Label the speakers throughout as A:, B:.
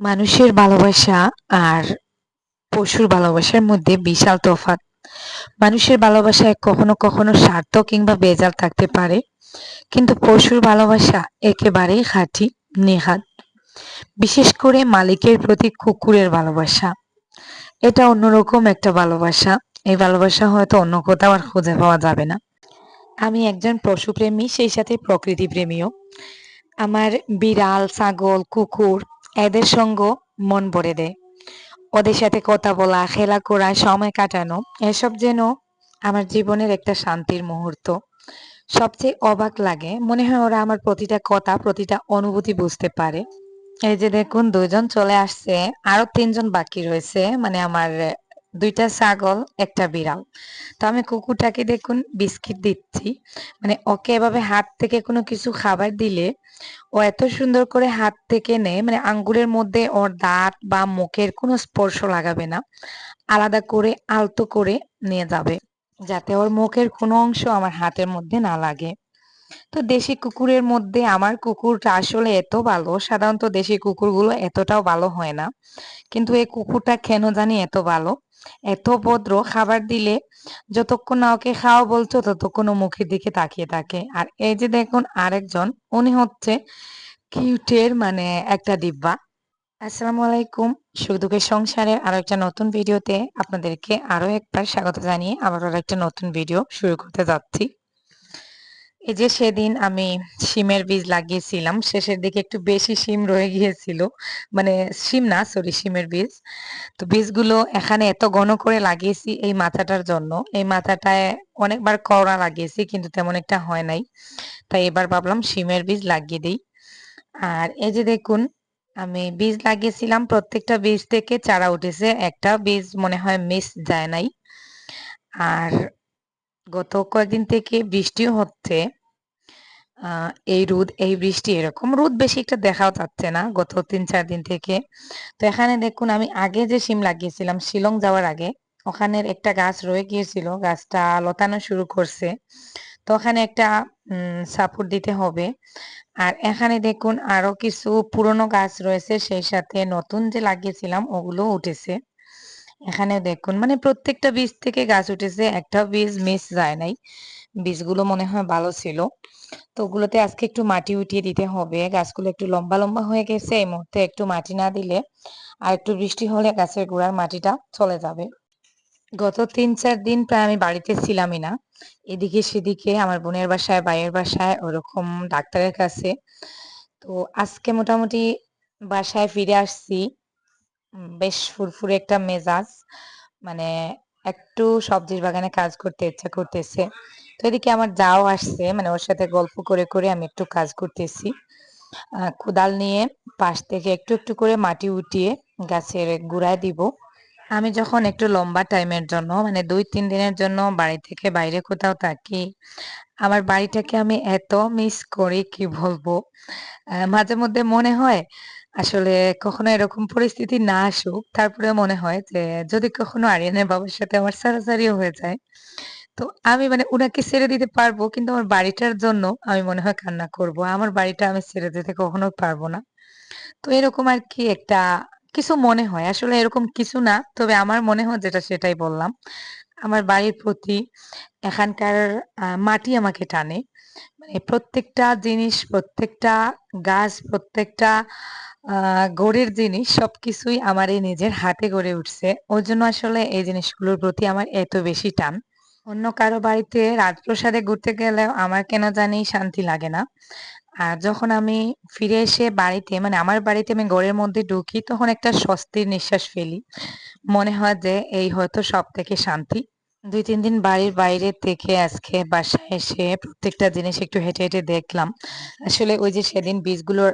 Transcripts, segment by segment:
A: মানুষের ভালোবাসা আর পশুর ভালোবাসার মধ্যে বিশাল তফাৎ। মানুষের ভালোবাসায় কখনো কখনো স্বার্থ কিংবা বেজাল থাকতে পারে, কিন্তু পশুর ভালোবাসা একেবারেই খাঁটি, নেহাত। বিশেষ করে মালিকের প্রতি কুকুরের ভালোবাসা। এটা অন্যরকম একটা ভালোবাসা। এই ভালোবাসা হয়তো অন্য কোথাও আর খুঁজে পাওয়া যাবে না। আমি একজন পশুপ্রেমী, সেই সাথে প্রকৃতি প্রেমীও আমার বিড়াল, ছাগল, কুকুর এদের সঙ্গ মন ভরে দেয়। ওদের সাথে কথা বলা, খেলা করা, সময় কাটানো, এসব যেন আমার জীবনের একটা শান্তির মুহূর্ত। সবচেয়ে অবাক লাগে, মনে হয় ওরা আমার প্রতিটা কথা, প্রতিটা অনুভূতি বুঝতে পারে। এই যে দেখুন, দুজন চলে আসছে, আরও তিনজন বাকি রয়েছে মানে আমার দুইটা ছাগল, একটা বিড়াল। তো আমি কুকুরটাকে দেখুন, বিস্কিট দিচ্ছি। মানে ওকে এভাবে হাত থেকে কোনো কিছু খাবার দিলে ও এত সুন্দর করে হাত থেকে নেয় মানে আঙ্গুরের মধ্যে ওর দাঁত বা মুখের কোনো স্পর্শ লাগাবে না। আলাদা করে, আলতো করে নিয়ে যাবে, যাতে ওর মুখের কোনো অংশ আমার হাতের মধ্যে না লাগে। তো দেশি কুকুরের মধ্যে আমার কুকুরটা আসলে এত ভালো, সাধারণত দেশি কুকুরগুলো এতটাও ভালো হয় না। কিন্তু এই কুকুরটা কেন জানি এত ভালো? এত ভদ্র, খাবার দিলে যতক্ষণ না ওকে খাওয়া বলছো, ততক্ষণ ও মুখের দিকে তাকিয়ে থাকে। আর এই যে দেখুন আরেকজন, উনি হচ্ছে কিউটের মানে একটা ডিব্বা আসসালামু আলাইকুম, সুখ দুঃখের সংসারের আরও একটা নতুন ভিডিওতে আপনাদেরকে আরও একবার স্বাগত জানিয়ে আবার একটা নতুন ভিডিও শুরু করতে যাচ্ছি। এই যে সেদিন আমি শিমের বীজ লাগিয়েছিলাম, শেষের দিকে একটু বেশি শিম রয়ে গিয়েছিল। মানে শিম না সরি শিমের বীজ। তো বীজগুলো এখানে এত ঘন করে লাগিয়েছি এই মাথাটার জন্য। এই মাথাটায় অনেকবার করলা লাগিয়েছি, কিন্তু তেমন একটা হয় নাই। তাই এবার ভাবলাম শিমের বীজ লাগিয়ে দিই। আর এই যে দেখুন, আমি বীজ লাগিয়েছিলাম, প্রত্যেকটা বীজ থেকে চারা উঠেছে, একটা বীজ মনে হয় মিস যায় নাই। আর গত কয়েকদিন থেকে বৃষ্টিও হচ্ছে। এই রোদ, এই বৃষ্টি এরকম রোদ বেশি একটা দেখাও যাচ্ছে না গত তিন, চার দিন থেকে। তো এখানে দেখুন, আমি আগে যে সিম লাগিয়েছিলাম, শিলং যাওয়ার আগে, ওখানের একটা গাছ রয়ে গিয়েছিল, গাছটা লতানো শুরু করছে। তো ওখানে একটা সাপোর্ট দিতে হবে। আর এখানে দেখুন, আরও কিছু পুরনো গাছ রয়েছে, সেই সাথে নতুন যে লাগিয়েছিলাম ওগুলো উঠেছে। এখানে দেখুন মানে প্রত্যেকটা বীজ থেকে গাছ উঠেছে, একটা বীজ মিস যায় নাই। বীজগুলো মনে হয় ভালো ছিল। তো ওগুলোতে আজকে একটু মাটি উঠিয়ে দিতে হবে। গাছগুলো একটু লম্বা লম্বা হয়ে গেছে, এই মুহূর্তে একটু মাটি না দিলে আর একটু বৃষ্টি হলে গাছের গোড়ার মাটিটা চলে যাবে। গত তিন চার দিন প্রায় আমি বাড়িতে ছিলামই না। এদিকে সেদিকে আমার বোনের বাসায়, ভাইয়ের বাসায়, ওরকম ডাক্তারের কাছে। তো আজকে মোটামুটি বাসায় ফিরে আসছি। বেশ ফুরফুরে একটা মেজাজ। মানে একটু সবজির বাগানে কাজ করতে ইচ্ছা করতেছে। তো এদিকে আমার যাও আসছে। মানে ওর সাথে গল্প করে করে আমি একটু কাজ করতেছি। কোদাল নিয়ে পাশ থেকে একটু একটু করে মাটি উঠিয়ে গাছের গুড়ায় দিব। আমি যখন একটু লম্বা টাইমের জন্য মানে দুই, তিন দিনের জন্য বাড়ি থেকে বাইরে কোথাও থাকি, আমার বাড়িটাকে আমি এত মিস করি, কি বলব? মাঝে মধ্যে মনে হয় আসলে কখনো এরকম পরিস্থিতি না আসুক। তারপরে মনে হয় যে, যদি কখনো আরিয়ানের বাবার সাথে আমার সারাসারিও হয়ে যায়, তো আমি মানে উনাকে ছেড়ে দিতে পারব, কিন্তু আমার বাড়িটার জন্য আমি মনে হয় কান্না করব। আমার বাড়িটা আমি ছেড়ে দিতে কখনো পারব না। তো এরকম আর কি একটা কিছু মনে হয়। আসলে এরকম কিছু না, তবে আমার মনে হয় যেটা সেটাই বললাম। আমার বাড়ির প্রতি এখানকার মাটি আমাকে টানে। মানে প্রত্যেকটা জিনিস, প্রত্যেকটা গাছ, প্রত্যেকটা গড়ের জিনিস সবকিছুই আমার এই নিজের হাতে গড়ে উঠছে। ওর জন্য আসলে এই জিনিসগুলোর প্রতি আমার এত বেশি টান। অন্য কারও বাড়িতে রাজপ্রসাদে ঘুরতে গেলেও আমার কেন জানি শান্তি লাগে না। আর যখন আমি ফিরে এসে বাড়িতে মানে আমার বাড়িতে আমি ঘরের মধ্যে ঢুকি, তখন একটা স্বস্তির নিঃশ্বাস ফেলি। মনে হয় যে এই হয়তো সব থেকে শান্তি। দুই তিন দিন বাড়ির বাইরে থেকে আজকে বাসায় এসে প্রত্যেকটা জিনিস একটু হেঁটে হেঁটে দেখলাম। আসলে ওই যে সেদিন বীজগুলো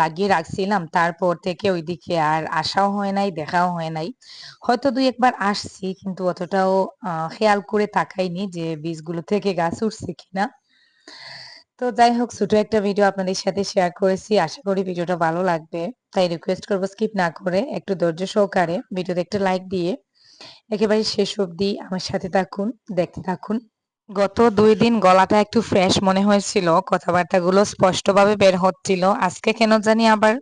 A: লাগিয়ে রাখছিলাম, তারপর থেকে ওইদিকে আর আসাও হয় নাই, দেখাও হয় নাই। হয়তো দুই একবার আসছি, কিন্তু অতটাও খেয়াল করে তাকাইনি যে বীজগুলো থেকে গাছ উঠছে কিনা। তো যাই হোক, ছোট একটা ভিডিও আপনাদের সাথে শেয়ার করেছি। আশা করি ভিডিওটা ভালো লাগবে। তাই রিকোয়েস্ট করব স্কিপ না করে, একটু ধৈর্য সহকারে ভিডিওতে একটা লাইক দিয়ে একেবারে শেষ অবধি আমার সাথে থাকুন, দেখতে থাকুন। গত দুই দিন গলাটা একটু ফ্রেশ মনে হয়েছিল, কথাবার্তাগুলো স্পষ্টভাবে বের হচ্ছিল। আজকে কেন জানি আবার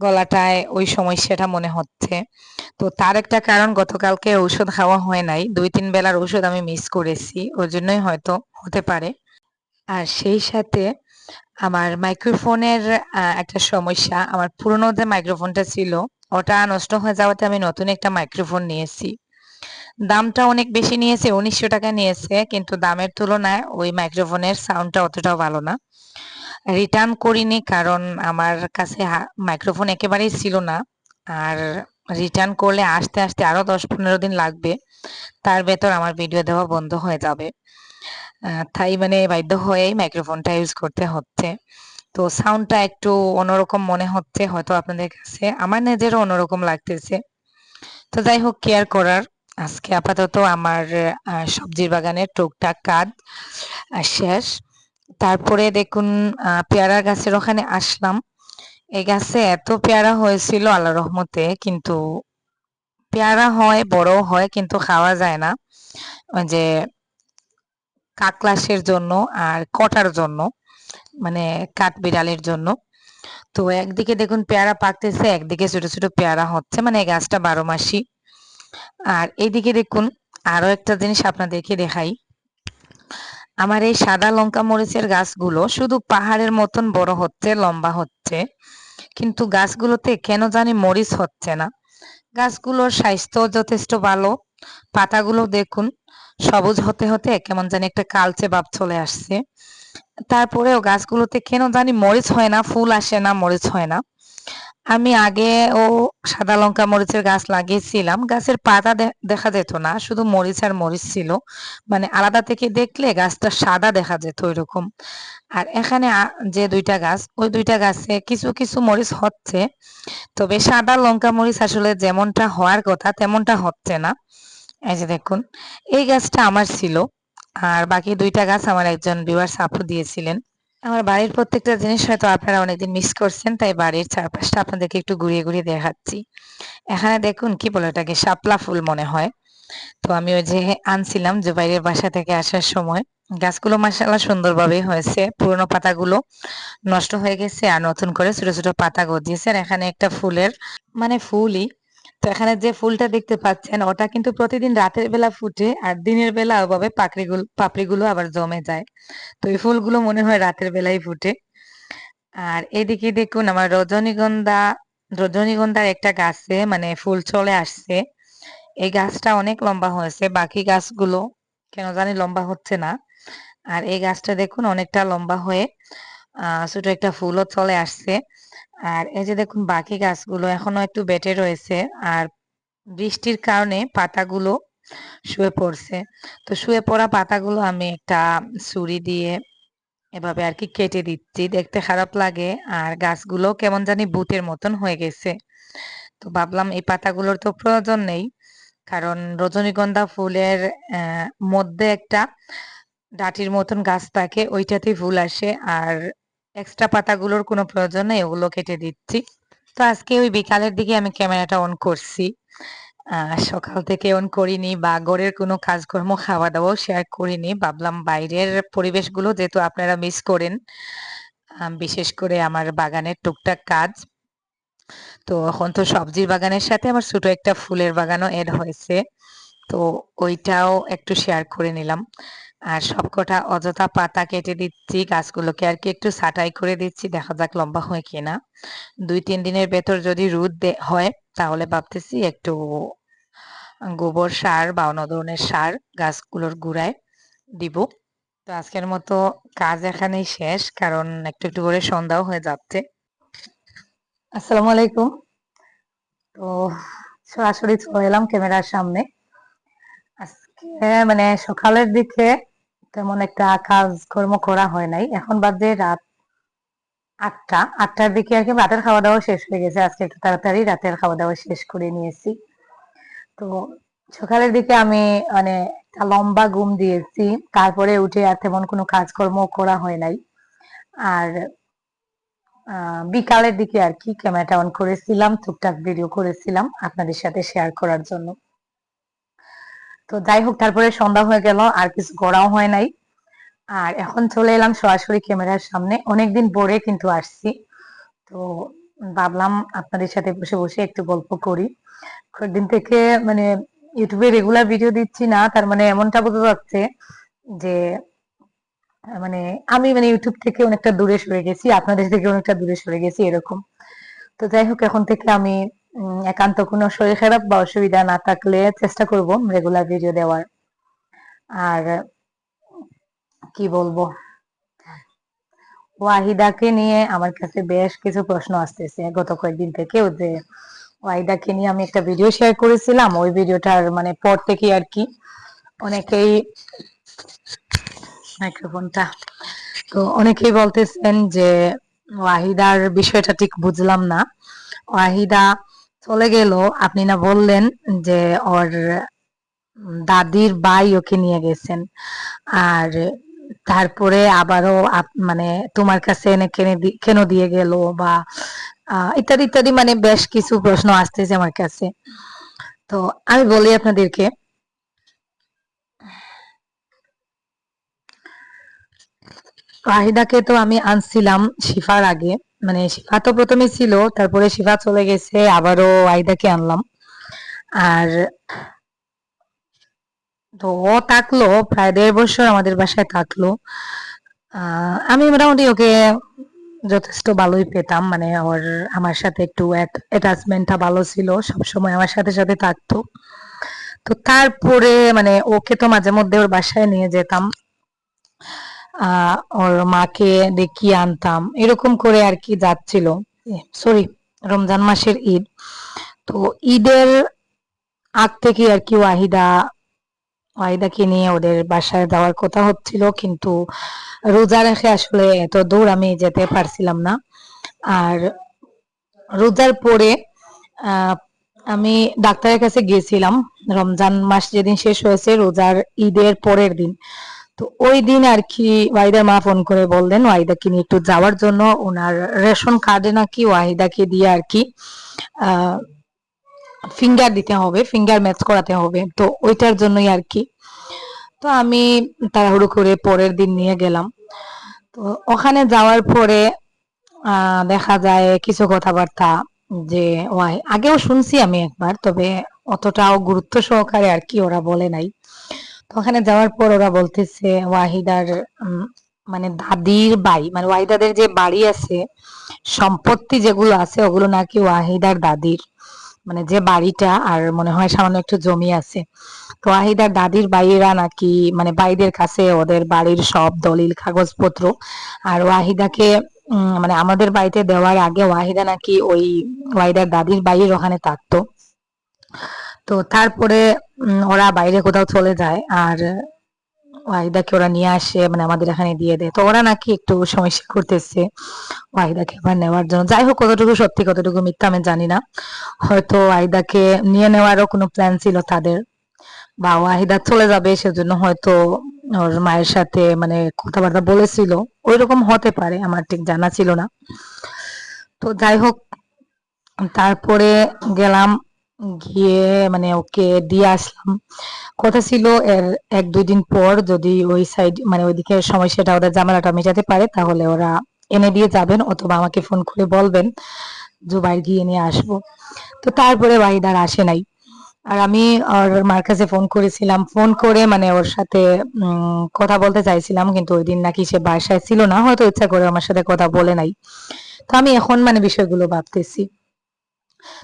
A: গলাটায় ওই সমস্যাটা মনে হচ্ছে। তো তার একটা কারণ, গতকালকে ঔষধ খাওয়া হয় নাই। দুই, তিন বেলার ঔষধ আমি মিস করেছি ওর জন্যই হয়তো হতে পারে। আর সেই সাথে আমার মাইক্রোফোনের একটা সমস্যা, আমার পুরনো যে মাইক্রোফোনটা ছিল ওটা নষ্ট হয়ে যাওয়াতে আমি নতুন একটা মাইক্রোফোন নিয়েছি। দামটা অনেক বেশি নিয়েছে, উনিশশো টাকা নিয়েছে, কিন্তু দামের তুলনায় ওই মাইক্রোফোনের সাউন্ডটা অতটাও ভালো না। রিটার্ন করিনি কারণ আমার কাছে মাইক্রোফোন একেবারেই ছিল না। আর রিটার্ন করলে আসতে আসতে আরও দশ পনেরো দিন লাগবে, তার ভেতর আমার ভিডিও দেওয়া বন্ধ হয়ে যাবে। তাই মানে বাধ্য হয়েই মাইক্রোফোনটা ইউজ করতে হচ্ছে। তো সাউন্ডটা একটু অন্যরকম মনে হচ্ছে হয়তো আপনাদের কাছে। আমার নিজেরও অন্যরকম লাগতেছে। তো যাই হোক কেয়ার করার। আজকে আপাতত আমার সবজির বাগানের টুকটাক কাজ শেষ। তারপরে দেখুন পেয়ারা গাছের ওখানে আসলাম। এই গাছে এত পেয়ারা হয়েছিল আল্লাহ রহমতে, কিন্তু পেয়ারা হয়, বড় হয়, কিন্তু খাওয়া যায় না। যে কাকলাসের জন্য আর কটার জন্য। মানে কাঠ বিড়ালের জন্য। তো একদিকে দেখুন পেয়ারা পাকতেছে, একদিকে ছোট ছোট পেয়ারা হচ্ছে মানে গাছটা বারো মাসি। আর এইদিকে দেখুন আরও একটা জিনিস আপনাদেরকে দেখাই। আমার এই সাদা লঙ্কা মরিচের গাছগুলো শুধু পাহাড়ের মতন বড় হচ্ছে, লম্বা হচ্ছে, কিন্তু গাছগুলোতে কেন জানি মরিচ হচ্ছে না। গাছগুলোর স্বাস্থ্য যথেষ্ট ভালো, পাতাগুলো দেখুন সবুজ হতে হতে কেমন জানি একটা কালচে ভাব চলে আসছে। তারপরেও গাছগুলোতে কেন জানি মরিচ হয় না, ফুল আসে না, মরিচ হয় না। আমি আগে ও সাদা লঙ্কা মরিচের গাছ লাগিয়েছিলাম, গাছের পাতা দেখা যেত না, শুধু মরিচ আর মরিচ ছিল। মানে আলাদা থেকে দেখলে গাছটা সাদা দেখা যেত ওইরকম। আর এখানে যে দুইটা গাছ, ওই দুইটা গাছে কিছু কিছু মরিচ হচ্ছে। তবে সাদা লঙ্কা মরিচ আসলে যেমনটা হওয়ার কথা, তেমনটা হচ্ছে না। এই যে দেখুন, এই গাছটা আমার ছিল। আর বাকি দুইটা গাছ আমার একজন ভিউয়ার্স আপু দিয়েছিলেন। আমার বাড়ির প্রত্যেকটা জিনিস হয়তো আপনারা অনেকদিন মিস করছেন, তাই বাড়ির চারপাশটা আপনাদেরকে একটু ঘুরিয়ে ঘুরিয়ে দেখাচ্ছি। এখানে দেখুন কি বলে ওটাকে, শাপলা ফুল মনে হয়। তো আমি ওই যে আনছিলাম যে বাইরের বাসা থেকে আসার সময়। গাছগুলো মাসাল্লাহ সুন্দরভাবে হয়েছে। পুরোনো পাতাগুলো নষ্ট হয়ে গেছে আর নতুন করে ছোট ছোট পাতা গজিয়েছে। আর এখানে একটা ফুলের মানে ফুলই তো এখানে যে ফুলটা দেখতে পাচ্ছেন, ওটা কিন্তু প্রতিদিন রাতের বেলা ফুটে আর দিনের বেলা ওভাবে পাকড়িগুলো, পাপড়িগুলো আবার জমে যায়। তো এই ফুলগুলো মনে হয় রাতের বেলায় ফুটে। আর এদিকে দেখুন আমার রজনীগন্ধা, রজনীগন্ধার একটা গাছে মানে ফুল চলে আসছে। এই গাছটা অনেক লম্বা হয়েছে, বাকি গাছগুলো কেন জানি লম্বা হচ্ছে না। আর এই গাছটা দেখুন অনেকটা লম্বা হয়ে, আহ, ছোট একটা ফুলও চলে আসছে। আর এই যে দেখুন, বাকি গাছগুলো এখনও একটু বেটে রয়েছে আর বৃষ্টির কারণে পাতাগুলো শুয়ে পড়ছে। তো শুয়ে পড়া পাতাগুলো আমি একটা ছুরি দিয়ে এভাবে আর কি কেটে দিচ্ছি, দেখতে খারাপ লাগে। আর গাছগুলো কেমন জানি ভূতের মতন হয়ে গেছে। তো ভাবলাম এই পাতাগুলোর তো প্রয়োজন নেই, কারণ রজনীগন্ধা ফুলের মধ্যে একটা ডাটির মতন গাছ থাকে, ওইটাতেই ফুল আসে। আর এক্সট্রা পাতাগুলোর কোনো প্রয়োজন নেই, ওগুলো কেটে দিচ্ছি। তো আজকে ওই বিকালের দিকে আমি ক্যামেরাটা অন করছি। সকাল থেকে অন করিনি বা ঘরের কোনো কাজকর্ম খাওয়া দাওয়াও শেয়ার করিনি। ভাবলাম বাইরের পরিবেশগুলো যেহেতু আপনারা মিস করেন বিশেষ করে আমার বাগানের টুকটাক কাজ। তো এখন তো সবজির বাগানের সাথে আমার ছোট একটা ফুলের বাগানও এড হয়েছে। তো ওইটাও একটু শেয়ার করে নিলাম। আর সবকটা অযথা পাতা কেটে দিচ্ছি গাছগুলোকে আর কি একটু ছাঁটাই করে দিচ্ছি, দেখা যাক লম্বা হয় কিনা। দুই, তিন দিনের ভেতর যদি রোদ হয়, তাহলে ভাবতেছি একটু গোবর সার বা অন্য ধরনের সার গাছগুলোর গুড়ায় দিব। তো আজকের মতো কাজ এখানেই শেষ, কারণ একটু একটু করে সন্ধ্যাও হয়ে যাচ্ছে। আসসালামু আলাইকুম। তো সরাসরি চলে এলাম ক্যামেরার সামনে। আজকে মানে সকালের দিকে তেমন একটা কাজকর্ম করা হয় নাই। এখন বাজে রাত আটটা। আটটার দিকে আর কি রাতের খাওয়া দাওয়া শেষ হয়ে গেছে। আজকে একটু তাড়াতাড়ি রাতের খাওয়া দাওয়া শেষ করে নিয়েছি। তো সকালের দিকে আমি মানে একটা লম্বা ঘুম দিয়েছি। তারপরে উঠে আর তেমন কোনো কাজকর্ম করা হয় নাই। আর বিকালের দিকে আর কি ক্যামেরাটা অন করেছিলাম, টুকটাক ভিডিও করেছিলাম আপনাদের সাথে শেয়ার করার জন্য। তো যাই হোক তারপরে সন্ধ্যা হয়ে গেল, আর কিছু করাও হয় নাই। আর এখন চলে এলাম সরাসরি ক্যামেরার সামনে। অনেকদিন পরে কিন্তু আসছি। তো ভাবলাম আপনাদের সাথে বসে বসে একটু গল্প করি। কয়েকদিন থেকে মানে ইউটিউবে রেগুলার ভিডিও দিচ্ছি না, তার মানে এমনটা বোঝা যাচ্ছে যে মানে আমি মানে ইউটিউব থেকে অনেকটা দূরে সরে গেছি, আপনাদের থেকে অনেকটা দূরে সরে গেছি এরকম। তো যাই হোক এখন থেকে আমি একান্ত কোনো শরীর খারাপ বা অসুবিধা না থাকলে চেষ্টা করব রেগুলার ভিডিও দেওয়ার। আর কি বলব? ওয়াহিদাকে নিয়ে আমার কাছে বেশ কিছু প্রশ্ন আসতেছে গত কয়েকদিন থেকেও যে, ওয়াহিদাকে নিয়ে আমি একটা ভিডিও শেয়ার করেছিলাম, ওই ভিডিওটার মানে পর থেকে আর কি অনেকেই মাইক্রোফোনটা তো অনেকেই বলতেছেন যে, ওয়াহিদার বিষয়টা ঠিক বুঝলাম না। ওয়াহিদা চলে গেল। আপনি না বললেন যে ওর দাদির ভাই ওকে নিয়ে গেছেন। আর তারপরে আবারও মানে তোমার কাছে এনে কেনে কেন দিয়ে গেল বা ইত্যাদি ইত্যাদি মানে বেশ কিছু প্রশ্ন আসতেছে আমার কাছে। তো আমি বলি আপনাদেরকে ওয়াহিদাকে তো আমি আনছিলাম শিফার আগে। মানে শিফা তো প্রথমে ছিল, তারপরে শিফা চলে গেছে, আবারও ওয়াহিদাকে আনলাম। আর তো ও থাকল, প্রায় দেড় বছর আমাদের বাসায় থাকল। আমি মোটামুটি ওকে যথেষ্ট ভালোই পেতাম মানে ওর, আমার সাথে একটু অ্যাটাচমেন্টটা ভালো ছিল, সবসময় আমার সাথে সাথে থাকতো। তো তারপরে মানে ওকে তো মাঝে মধ্যে ওর বাসায় নিয়ে যেতাম। ওর মাকে দেখিয়ে আনতাম। এরকম করে আর কি যাচ্ছিল। সরি রমজান মাসের ঈদ। তো ঈদের আগ থেকে আর কি ওয়াহিদা ওয়াহিদাকে নিয়ে ওদের বাসায় যাওয়ার কথা হচ্ছিল কিন্তু রোজা রেখে আসলে এত দূর আমি যেতে পারছিলাম না। আর রোজার পরে আহ, আমি ডাক্তারের কাছে গিয়েছিলাম। রমজান মাস যেদিন শেষ হয়েছে রোজার ঈদের পরের দিন। তো ওই দিন আর কি ওয়াহিদার মা ফোন করে বললেন, ওয়াহিদাকে নিয়ে একটু যাওয়ার জন্য। ওনার রেশন কার্ডে নাকি ওয়াহিদাকে দিয়ে আর কি ফিঙ্গার দিতে হবে ফিঙ্গার ম্যাচ করাতে হবে। তো ওইটার জন্যই আর কি। তো আমি তাড়াহুড়ো করে পরের দিন নিয়ে গেলাম। তো ওখানে যাওয়ার পরে দেখা যায় কিছু কথাবার্তা যে ওয়াই আগেও শুনছি আমি একবার, তবে অতটাও গুরুত্ব সহকারে আর কি ওরা বলে নাই। তো ওখানে যাওয়ার পর ওরা বলতেছে, ওয়াহিদার মানে দাদির বাই মানে ওয়াহিদাদের যে বাড়ি আছে, সম্পত্তি যেগুলো আছে, ওগুলো নাকি ওয়াহিদার দাদির মানে যে বাড়িটা আর মনে হয় সামান্য একটু জমি আছে। তো ওয়াহিদার দাদির বাইরা নাকি মানে বাইদের কাছে ওদের বাড়ির সব দলিল, কাগজপত্র আর ওয়াহিদাকে মানে আমাদের বাড়িতে দেওয়ার আগে ওয়াহিদা নাকি ওই ওয়াহিদার দাদির বাইরের ওখানে থাকতো। তো তারপরে ওরা বাইরে কোথাও চলে যায় আর ওয়াহিদাকে ওরা নিয়ে আসে মানে আমাদের এখানে দিয়ে দেয়। তো ওরা নাকি একটু সমস্যা করতেছে ওয়াহিদাকে আবার নেওয়ার জন্য। যাই হোক, কতটুকু সত্যি, কতটুকু মিথ্যা আমি জানি না। হয়তো ওয়াহিদাকে নিয়ে নেওয়ারও কোনো প্ল্যান ছিল তাদের বা ওয়াহিদা চলে যাবে, সেজন্য হয়তো ওর মায়ের সাথে মানে কথাবার্তা বলেছিল। ওই রকম হতে পারে, আমার ঠিক জানা ছিল না। তো যাই হোক, তারপরে গেলাম গিয়ে মানে ওকে দিয়ে আসলাম। কথা ছিল এর এক দুই দিন পর যদি ওই সাইড মানে ওইদিকে সমস্যাটা ওদের ঝামেলাটা মেটাতে পারে, তাহলে ওরা এনে দিয়ে যাবেন অথবা আমাকে ফোন করে বলবেন জুবাইর গিয়ে নিয়ে আসব। তো তারপরে ওয়াহিদার আসে নাই। আর আমি ওর মার কাছে ফোন করেছিলাম। ফোন করে মানে ওর সাথে কথা বলতে চাইছিলাম, কিন্তু ওই দিন নাকি সে বাসায় ছিল না, হয়তো ইচ্ছা করে আমার সাথে কথা বলে নাই। তো আমি এখন মানে বিষয়গুলো ভাবতেছি।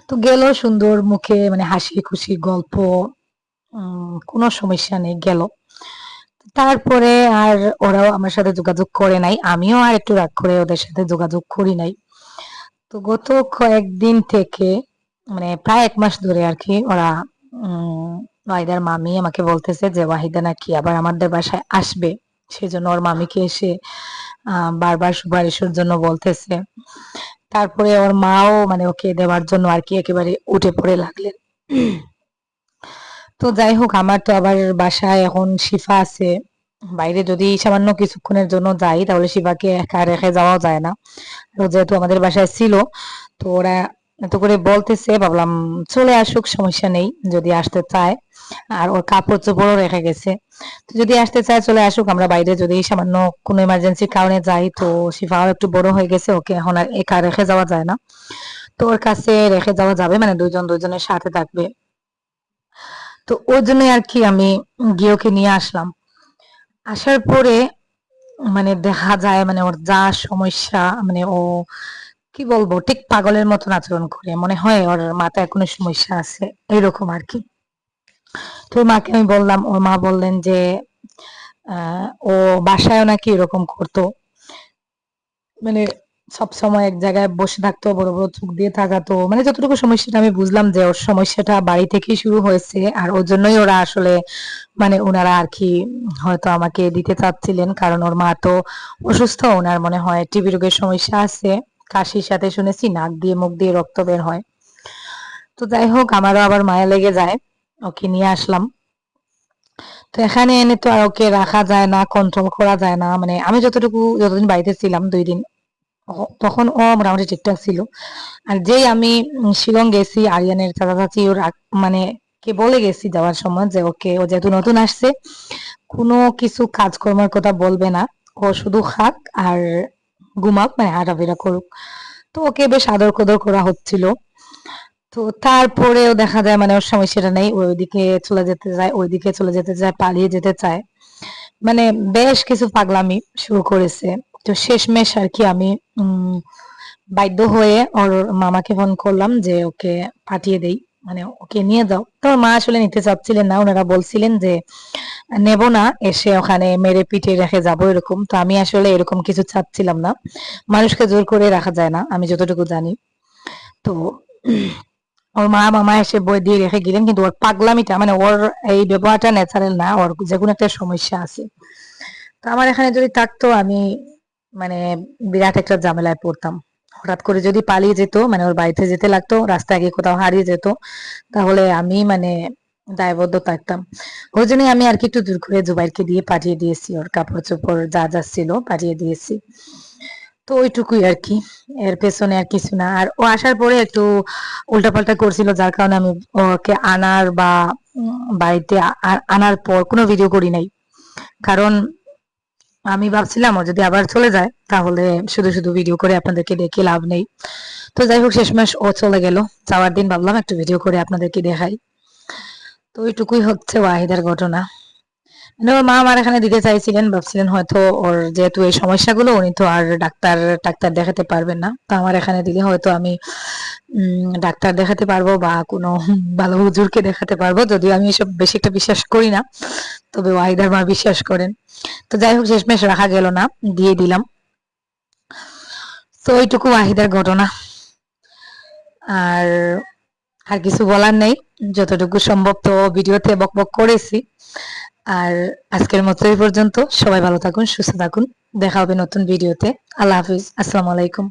A: তো গেল সুন্দর মুখে মানে হাসি খুশি গল্প কোনো সমস্যা নেই, গেল। তারপরে আর ওরাও আমার সাথে যোগাযোগ করে নাই, আমিও আর একটু রাগ করে ওদের সাথে যোগাযোগ করি নাই। তো গত কয়েকদিন থেকে মানে প্রায় এক মাস ধরে আর কি, ওরা, উম, ওয়াহিদার মামি আমাকে বলতেছে যে, ওয়াহিদা নাকি আবার আমাদের বাসায় আসবে। সেজন্য ওর মামিকে এসে, আহ, বারবার সুপারিশের জন্য বলতেছে। তারপরে আমার মাও মানে ওকে দেওয়ার জন্য আর কি একেবারে উঠে পড়ে লাগলেন। তো যাই হোক, আমার তো আবার বাসায় এখন শিফা আছে। বাইরে যদি সামান্য কিছুক্ষণের জন্য যাই, তাহলে শিফাকে একা রেখে যাওয়াও যায় না। যেহেতু আমাদের বাসায় ছিল, তো ওরা এত করে বলতেছে, ভাবলাম চলে আসুক, সমস্যা নেই, যদি আসতে চায়। আর ওর কাপড় চোপড়ও রেখে গেছে। তো যদি আসতে চায়, চলে আসুক, আমরা বাইরে যদি সামান্য কোনো ইমার্জেন্সির কারণে যাই, তো শিফাও একটু বড় হয়ে গেছে, ওকে এখন আর একা রেখে যাওয়া যায় না। তো ওর কাছে রেখে যাওয়া যাবে মানে দুজন দুজনের সাথে থাকবে। তো ওর জন্য আর কি আমি গিয়ে ওকে নিয়ে আসলাম। আসার পরে মানে দেখা যায় মানে ওর যা সমস্যা মানে ও কি বলব, ঠিক পাগলের মতন আচরণ করে। মনে হয় ওর মাথায় কোনো সমস্যা আছে, এরকম আর কি। তো মাকে আমি বললাম, ওর মা বললেন যে ও বাসায়ও নাকি এরকম করতো। মানে সবসময় এক জায়গায় বসে থাকতো, বড় বড় চোখ দিয়ে তাকাতো। মানে যতটুকু সমস্যাটা আমি বুঝলাম যে, ওর সমস্যাটা বাড়ি থেকেই শুরু হয়েছে, আর ওর জন্যই ওরা আসলে মানে ওনারা আর কি হয়তো আমাকে দিতে চাচ্ছিলেন। কারণ ওর মা তো অসুস্থ ওনার মনে হয় টিবি রোগের সমস্যা আছে। কাশির সাথে শুনেছি, নাক দিয়ে মুখ দিয়ে রক্ত বের হয়। তো যাই হোক, আমারও আবার মায়া লেগে যায়, ওকে নিয়ে আসলাম। তো এখানে এনে তো আর ওকে রাখা যায় না কন্ট্রোল করা যায় না মানে আমি যতটুকু, যতদিন বাড়িতে ছিলাম দুই দিন তখন ও মোটামুটি ঠিকঠাক ছিল। আর যেই আমি শিলং গেছি, আরিয়ানের চাচা চাচি ওর মানে কে বলে গেছি যাওয়ার সময় যে ওকে, ও যেহেতু নতুন আসছে, কোনো কিছু কাজকর্মের কথা বলবে না, ও শুধু খাক আর ঘুমাক মানে হাঁটাফেরা করুক। তো ওকে বেশ আদর কদর করা হচ্ছিল। তো তারপরেও দেখা যায় মানে ওর সময় সেটা নেই ওইদিকে চলে যেতে যায় ওইদিকে চলে যেতে চায়, পালিয়ে যেতে চায়। মানে বেশ কিছু পাগলামি শুরু করেছে। তো শেষমেশ আর কি আমি, উম, বাধ্য হয়ে ওর মামাকে ফোন করলাম যে ওকে পাঠিয়ে দেই। মানে ওকে নিয়ে যাও। তো মা আসলে নিতে চাচ্ছিলেন না, ওনারা বলছিলেন যে, নেব না, এসে ওখানে মেরে পিঠে রেখে যাব এরকম। তো আমি আসলে এরকম কিছু চাচ্ছিলাম না। মানুষকে জোর করে রাখা যায় না, আমি যতটুকু জানি। তো ওর মা, মামা এসে বই দিয়ে রেখে গেলেন, কিন্তু ওর পাগলামিটা মানে ওর এই ব্যবহারটা ন্যাচারাল না, ওর যে কোনো একটা সমস্যা আছে। তো আমার এখানে যদি থাকতো, আমি মানে বিরাট একটা ঝামেলায় পড়তাম। হঠাৎ করে যদি পালিয়ে যেত মানে ওর বাড়িতে যেতে লাগতো, রাস্তায় গিয়ে কোথাও হারিয়ে যেত, তাহলে আমি মানে দায়বদ্ধ থাকতাম ওই জন্যই আমি আর কি একটু দূর করে জুবাইরকে দিয়ে পাঠিয়ে দিয়েছি, ওর কাপড় চোপড় যা যা ছিল পাঠিয়ে দিয়েছি। তো ওইটুকুই আর কি, এর পেছনে আর কিছু না। আর ও আসার পরে একটু উল্টাপাল্টা করছিল, যার কারণে আমি ওকে আনার বা বাড়িতে আনার পর কোনো ভিডিও করি নাই। কারণ আমি ভাবছিলাম ও যদি আবার চলে যায়, তাহলে শুধু শুধু ভিডিও করে আপনাদেরকে দেখে লাভ নেই। তো যাই হোক, শেষমেশ ও চলে গেল। যাওয়ার দিন ভাবলাম একটু ভিডিও করে আপনাদেরকে দেখাই। তো ওইটুকুই হচ্ছে ওয়াহিদার ঘটনা। মানে ওর মা আমার এখানে দিতে চাইছিলেন, ভাবছিলেন হয়তো ওর যেহেতু এই সমস্যাগুলো, উনি তো আর ডাক্তার ডাক্তার দেখাতে পারবেন না। তো আমার এখানে দিলে হয়তো আমি ডাক্তার দেখাতে পারব বা কোনো ভালো হুজুরকে দেখাতে পারব। যদিও আমি এসব বেশি একটা বিশ্বাস করি না। তবে ওয়াহিদার মা বিশ্বাস করেন। তো যাই হোক, শেষমেশ রাখা গেল না, দিয়ে দিলাম। তো ওইটুকু ওয়াহিদার ঘটনা। আর আর কিছু বলার নেই, যতটুকু সম্ভব তো ভিডিওতে বক বক করেছি। আর আজকের মতো এই পর্যন্ত, সবাই ভালো থাকুন, সুস্থ থাকুন, দেখা হবে নতুন ভিডিওতে। আল্লাহ হাফিজ, আসসালামু আলাইকুম।